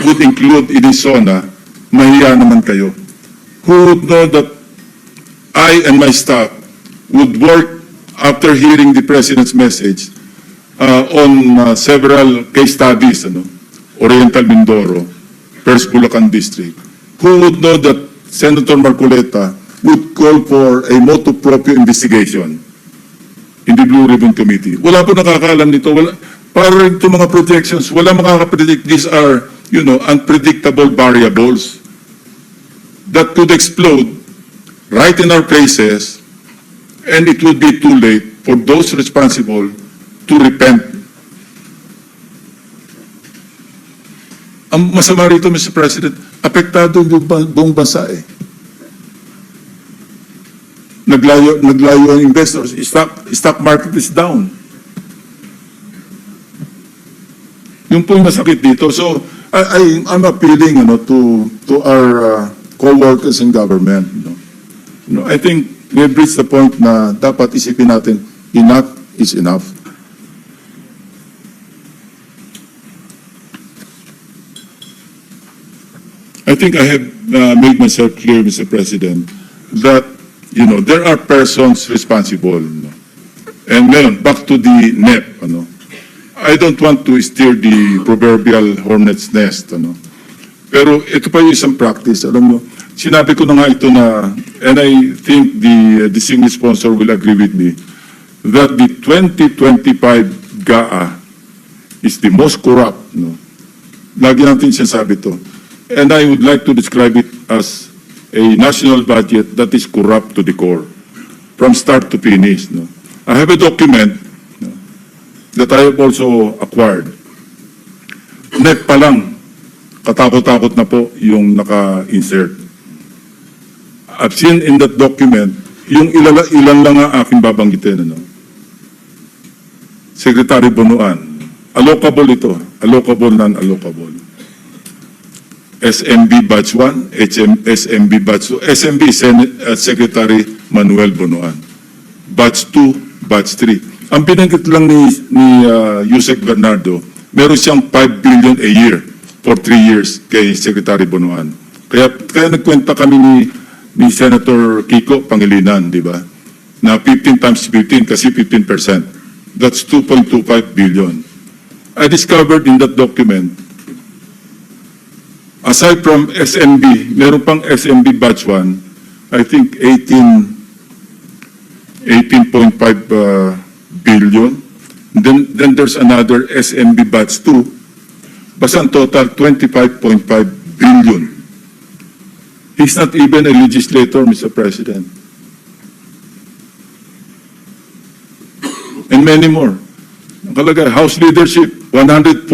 would include Inisona, mahiya naman kayo. Who would know that I and my staff would work after hearing the President's message uh, on uh, several case studies, ano, Oriental Mindoro, First Bulacan District. Who would know that Senator Marcoleta would call for a motu proprio investigation in the Blue Ribbon Committee? Wala po nakakaalam nito. Wala, para ito mga projections, wala makakapredict. These are, you know, unpredictable variables that could explode right in our faces and it would be too late for those responsible to repent. Ang masama rito, Mr. President, apektado yung bu- buong bansa eh. Naglayo, naglayo ang investors. Stock, stock market is down. Yung po yung masakit dito. So, I, I, I'm appealing ano, to, to our uh, co-workers in government. You know. You know, I think we've reached the point na dapat isipin natin, enough is enough. I think I have uh, made myself clear, Mr. President, that, you know, there are persons responsible. you know. And ngayon, back to the NEP, ano. I don't want to steer the proverbial hornet's nest, ano. Pero ito pa yung isang practice, alam mo, sinabi ko na nga ito na, and I think the uh, distinguished sponsor will agree with me, that the 2025 GAA is the most corrupt, no? Lagi natin sinasabi ito. And I would like to describe it as a national budget that is corrupt to the core, from start to finish, no? I have a document that I have also acquired. Net pa lang, katakot-takot na po yung naka-insert. I've seen in that document, yung ilala, ilan lang ang aking babanggitin, ano? Secretary Bonoan, allocable ito, allocable, non-allocable. SMB Batch 1, HM, SMB Batch 2, SMB Sen- uh, Secretary Manuel Bonoan. Batch 2, Batch 3. Ang binanggit lang ni, ni uh, Yusek Bernardo, meron siyang 5 billion a year for 3 years kay Secretary Bonoan. Kaya, kaya nagkwenta kami ni, ni Senator Kiko Pangilinan, di ba? Na 15 times 15 kasi 15%. That's 2.25 billion. I discovered in that document aside from SMB, meron pang SMB batch 1, I think 18, 18.5 uh, billion. Then, then there's another SMB batch 2, basta ang total 25.5 billion. He's not even a legislator, Mr. President. And many more. Nakalagay, House leadership, 143.5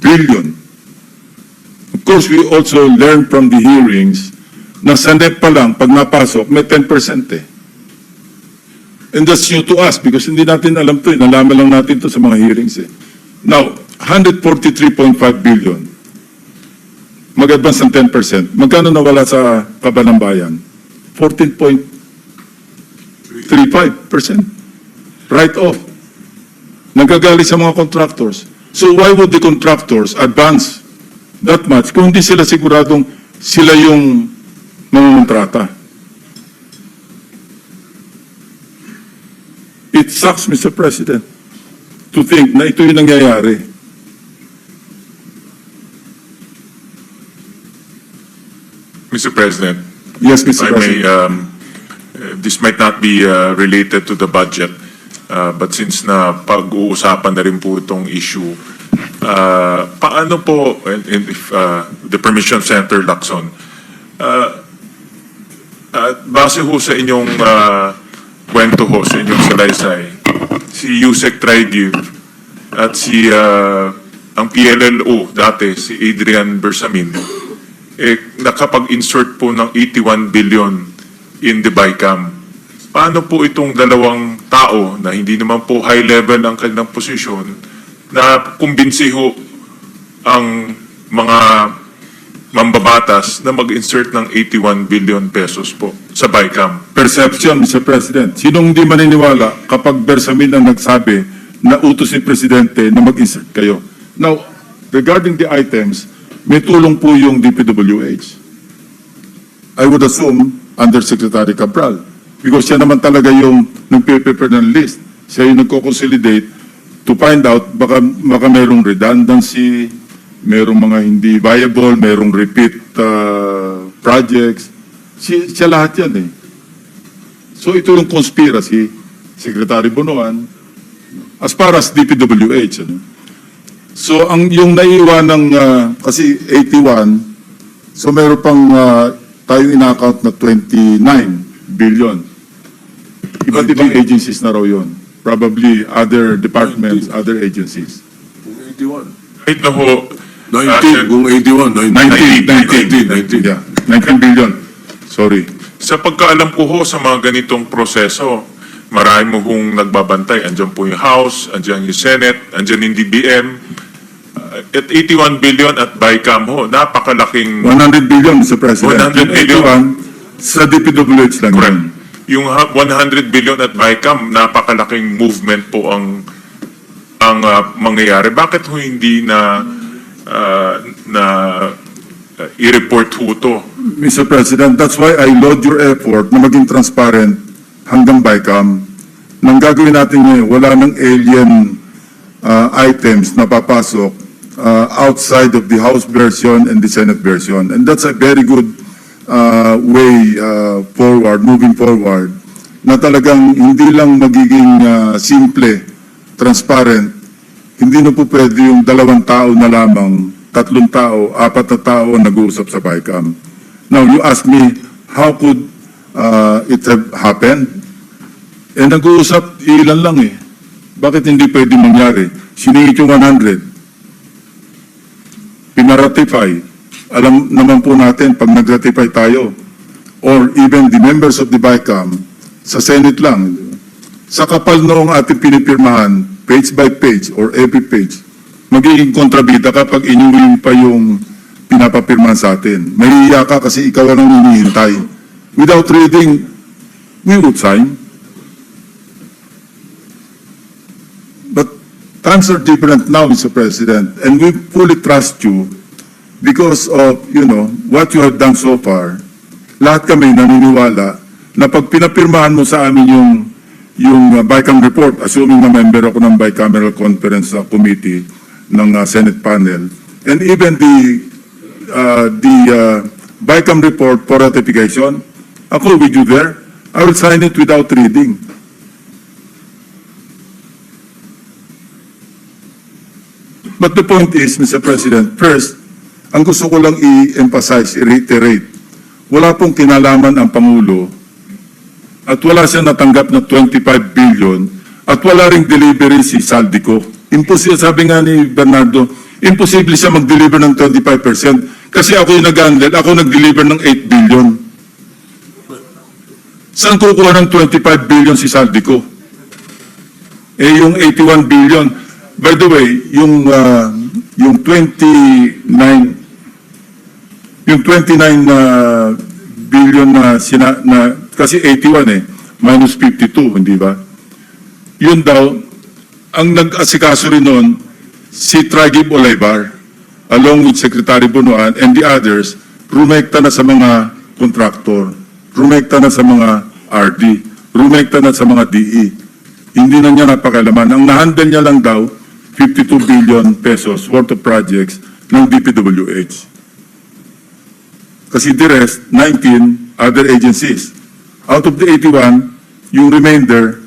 billion. Of course, we also learned from the hearings na sa NEP pa lang, pag napasok, may 10% eh. And that's new to us because hindi natin alam to eh. Nalaman lang natin to sa mga hearings eh. Now, 143.5 billion. Mag-advance ng 10%. Magkano nawala sa kabanang bayan? 14.35%. Right off. Nagagalit sa mga contractors. So why would the contractors advance that much kung hindi sila siguradong sila yung mangungontrata. It sucks, Mr. President, to think na ito yung nangyayari. Mr. President, Yes, if Mr. I may, President. um, uh, this might not be uh, related to the budget, uh, but since na pag-uusapan na rin po itong issue, uh, paano po, and and if uh, the Permission Center, Lacson, uh, uh, base ho sa inyong uh, kwento ho, sa inyong salaysay, si Yusek Tridiv at si uh, ang PLLO dati, si Adrian Bersamin, eh, nakapag-insert po ng 81 billion in the BICAM. Paano po itong dalawang tao na hindi naman po high level ang kanilang posisyon na kumbinsi ho ang mga mambabatas na mag-insert ng 81 billion pesos po sa BICAM? Perception, Mr. President. Sinong hindi maniniwala kapag Bersamin ang nagsabi na utos ni Presidente na mag-insert kayo? Now, regarding the items, may tulong po yung DPWH. I would assume under Secretary Cabral. Because siya naman talaga yung nagpe-prepare ng list. Siya yung nagko-consolidate to find out baka, baka merong redundancy, merong mga hindi viable, merong repeat uh, projects. Si, siya lahat yan eh. So ito yung conspiracy, Secretary Bonoan, as far as DPWH. Ano? So ang yung naiiwan ng, ah, kasi 81, so meron pang uh, tayong ina-account na 29 billion. Iba't ibang agencies na raw yun. Probably other departments, other agencies. 81. Kahit na ho, 19, kung 81, 19, 19, 19, 19. Yeah, 19 billion. Sorry. Sa pagkaalam ko ho sa mga ganitong proseso, marami mo hong nagbabantay. Andyan po yung House, andyan yung Senate, andyan yung DBM. Uh, at 81 billion at BICAM ho, napakalaking 100 billion, Mr. President. 100 billion. Yung 81, Sa DPWH lang Correct. yun. Yung ha- 100 billion at BICAM, napakalaking movement po ang ang ah, mangyayari. Bakit ho hindi na ah, na ah, i-report ho to? Mr. President, that's why I laud your effort na maging transparent hanggang BICAM. Nang gagawin natin ngayon, wala nang alien uh, items na papasok uh, outside of the House version and the Senate version. And that's a very good uh, way uh, forward, moving forward, na talagang hindi lang magiging uh, simple, transparent, hindi na po pwede yung dalawang tao na lamang, tatlong tao, apat na tao nag-uusap sa BICAM. Now, you ask me, how could uh, it have happened? Eh, nag-uusap, ilan lang eh. Bakit hindi pwede mangyari? Siningit yung 100. Pinaratify. Alam naman po natin, pag nag-ratify tayo, or even the members of the BICAM, sa Senate lang, sa kapal noong ating pinipirmahan, page by page or every page, magiging kontrabida kapag inyuhin pa yung pinapapirmahan sa atin. Mahihiya ka kasi ikaw ang hinihintay. Without reading, we would sign. But times are different now, Mr. President, and we fully trust you because of, you know, what you have done so far. Lahat kami naniniwala na pag pinapirmahan mo sa amin yung yung uh, BICAM report, assuming na member ako ng bicameral conference uh, committee ng uh, Senate panel, and even the uh, the uh, BICAM report for ratification, ako with you there, I will sign it without reading. But the point is, Mr. President, first, ang gusto ko lang i-emphasize, i-reiterate, wala pong kinalaman ang Pangulo at wala siya natanggap na 25 billion at wala ring delivery si Saldico. Imposible, sabi nga ni Bernardo, imposible siya mag-deliver ng 25% kasi ako yung nag-handle, ako nag-deliver ng 8 billion. Saan kukuha ng 25 billion si Saldico? Eh, yung 81 billion, by the way, yung, ah, yung 29, yung 29 na billion na, sina, na, kasi 81 eh, minus 52, hindi ba? Yun daw, ang nag-asikaso rin noon, si Tragib Olivar, along with Secretary Bunuan and the others, rumekta na sa mga kontraktor, rumekta na sa mga RD, rumekta na sa mga DE. Hindi na niya napakalaman. Ang nahandle niya lang daw, 52 billion pesos worth of projects ng DPWH. Kasi the rest, 19 other agencies. Out of the 81, yung remainder,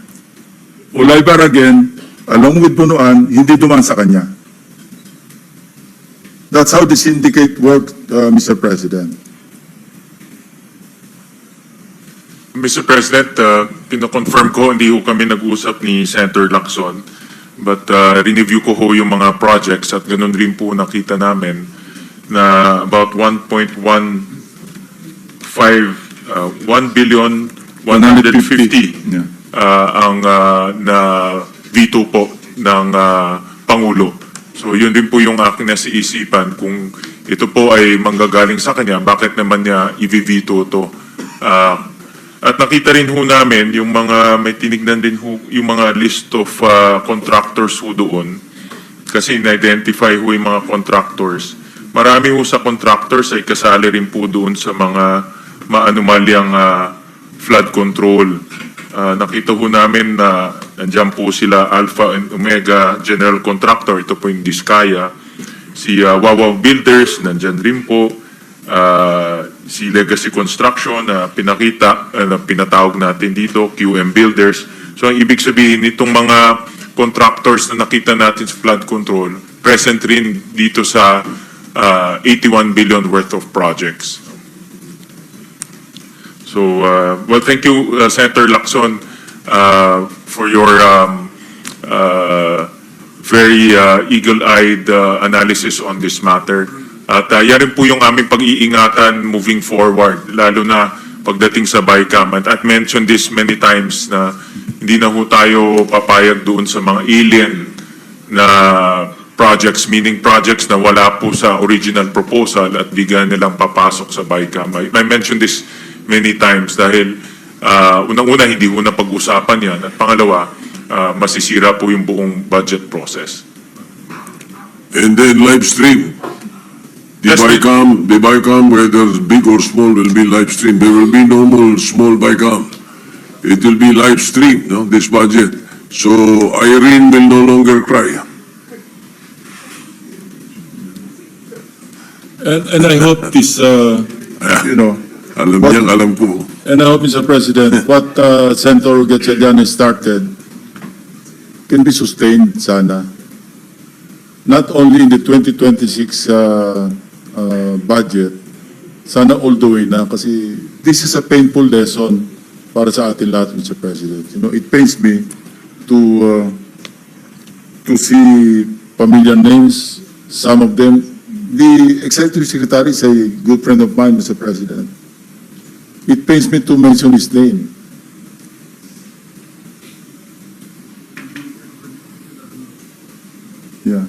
Olaybar again, along with Bunuan, hindi dumaan sa kanya. That's how the syndicate worked, uh, Mr. President. Mr. President, uh, pinakonfirm ko, hindi ho kami nag-usap ni Senator Lacson. But uh, review ko ho yung mga projects at ganun rin po nakita namin na about 1.15, uh, 1 billion 150 Yeah. uh, ang uh, na veto po ng uh, Pangulo. So yun din po yung akin na isipan kung ito po ay manggagaling sa kanya, bakit naman niya i-veto to? Uh, at nakita rin ho namin yung mga, may tinignan din ho, yung mga list of uh, contractors ho doon kasi in-identify ho yung mga contractors. Marami ho sa contractors ay kasali rin po doon sa mga maanumalyang ah, flood control. Ah, nakita ho namin na nandiyan po sila Alpha and Omega General Contractor, ito po yung Diskaya. Si ah, Wawaw Builders, nandyan rin po. Ah, si Legacy Construction na pinakita, ah, na pinatawag natin dito, QM Builders. So ang ibig sabihin, itong mga contractors na nakita natin sa flood control, present rin dito sa ah, 81 billion worth of projects. So, uh, well, thank you, uh, Senator Lacson, uh, for your um, uh, very uh, eagle-eyed uh, analysis on this matter. At uh, yan rin po yung aming pag-iingatan moving forward, lalo na pagdating sa BICAM. And I've mentioned this many times na hindi na ho tayo papayag doon sa mga alien na projects, meaning projects na wala po sa original proposal at bigyan nilang papasok sa BICAM. I, I mentioned this many times dahil uh, unang-una hindi ho na pag-usapan yan at pangalawa, uh, masisira po yung buong budget process. And then live stream. The Yes, BICAM, the BICAM, whether big or small, will be live stream. There will be no more small BICAM. It will be live stream, no, this budget. So Irene will no longer cry. And, and I hope this, uh, you know, Alam What- niyan, alam ko. and I hope, Mr. President, what uh, Senator Gatchalian has started can be sustained sana. Not only in the 2026 uh, uh, budget, sana all the way na kasi this is a painful lesson para sa atin lahat, Mr. President. You know, it pains me to uh, to see familiar names, some of them. The Executive Secretary is a good friend of mine, Mr. President. It pains me to mention his name. Yeah.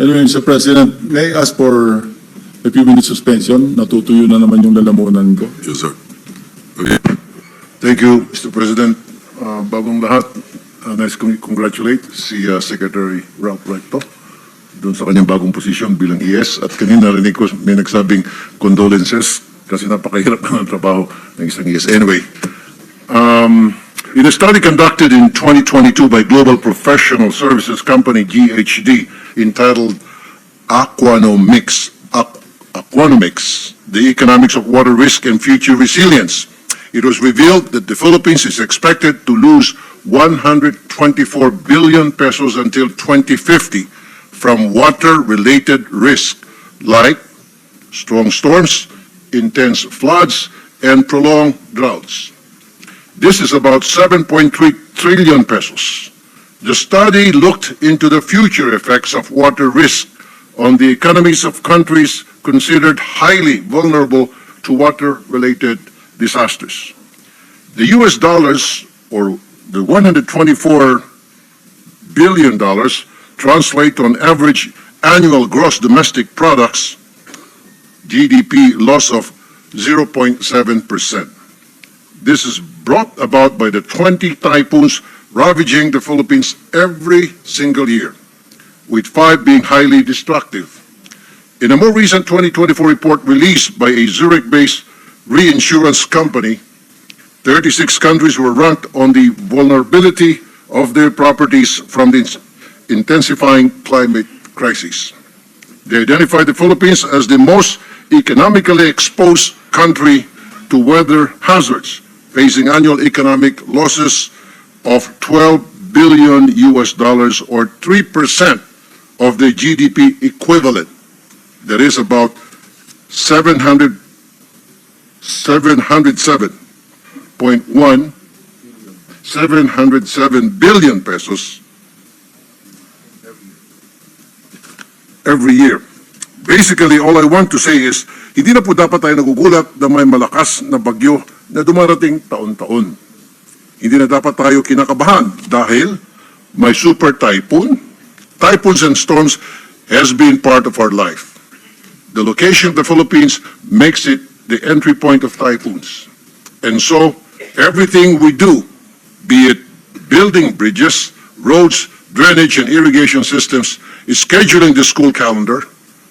Anyway, Mr. President, may I ask for a few minutes suspension? Natutuyo na naman yung lalamunan ko. Yes, sir. Okay. Thank you, Mr. President. Uh, bagong lahat, uh, nice kong congratulate si uh, Secretary Ralph Recto doon sa kanyang bagong posisyon bilang ES. At kanina narinig ko may nagsabing condolences kasi napakahirap ng trabaho ng isang. Anyway, um, in a study conducted in 2022 by Global Professional Services Company, GHD, entitled Aquanomics, Aqu- Aquanomics, the economics of water risk and future resilience. It was revealed that the Philippines is expected to lose 124 billion pesos until 2050 from water-related risk like strong storms, intense floods, and prolonged droughts. This is about 7.3 trillion pesos. The study looked into the future effects of water risk on the economies of countries considered highly vulnerable to water-related disasters. The US dollars, or the 124 billion dollars, translate on average annual gross domestic products, GDP loss of 0.7%. This is brought about by the 20 typhoons ravaging the Philippines every single year, with five being highly destructive. In a more recent 2024 report released by a Zurich-based reinsurance company, 36 countries were ranked on the vulnerability of their properties from the intensifying climate crisis. They identified the Philippines as the most economically exposed country to weather hazards, facing annual economic losses of 12 billion US dollars or 3% of the GDP equivalent. That is about 700, 707.1, 707 billion pesos every year. Basically, all I want to say is, hindi na po dapat tayo nagugulat na may malakas na bagyo na dumarating taon-taon. Hindi na dapat tayo kinakabahan dahil may super typhoon. Typhoons and storms has been part of our life. The location of the Philippines makes it the entry point of typhoons. And so, everything we do, be it building bridges, roads, drainage, and irrigation systems, scheduling the school calendar,